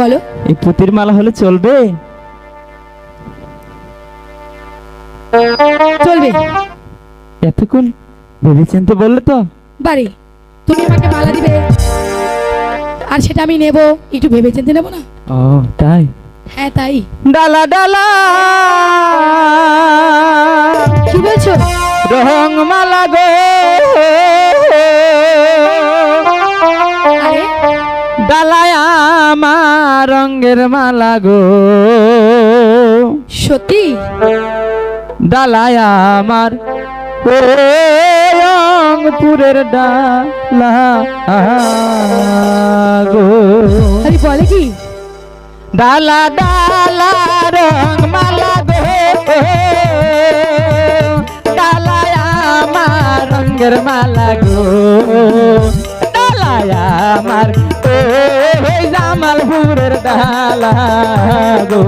বলো। এই পুতির মালা হলে চলবে? চলবে। এতক্ষণ ভেবে চিনতে বললে তো। বাড়ি তুমি আমাকে মালা দিবে। আর সেটা আমি নেব। একটু ভেবে চিনতে নেব না? ও তাই? হ্যাঁ তাই। ডালা ডালা। কি বলছো? রং মালা গো। ডালায় আমার রঙের মালা গো। সতী ডালায় আমার ও রংপুরের ডালা গো। আরে বলে কি? ডালা ডালা রং মালা গো। ডালায় আমার রঙের মালা গো। জামালপুরের ডালা গো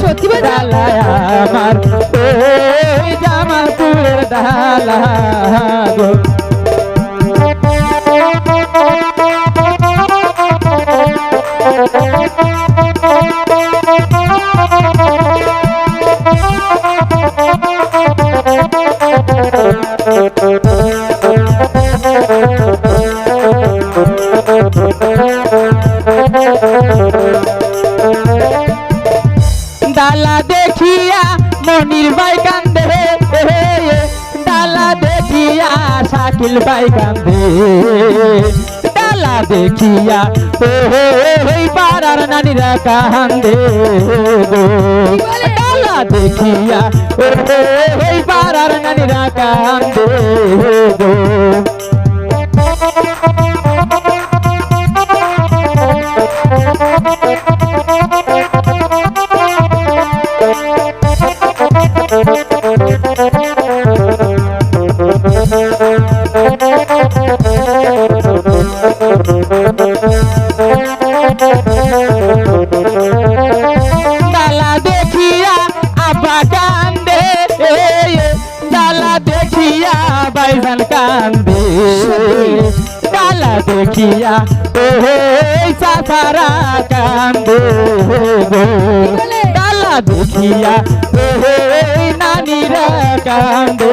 সত্যি? ডালায় আমার ওই জামালপুরের ডালা গো ডালা দেখিয়া মনির ভাই কান্দে ডালা দেখিয়া শাকিল ভাই কান্দে। ডালা দেখিয়া ওই পাড়ার নানিরা কান্দে ডালা দেখিয়া ওই পাড়ার নানিরা কান্দে। ডালা দেখিয়া আব্বা কান্দে ডালা দেখিয়া বাইজান কান্দে। ডালা দেখিয়া ওই সাসারা কান্দে। ডালা দেখিয়া ওই নানিরা কান্দে।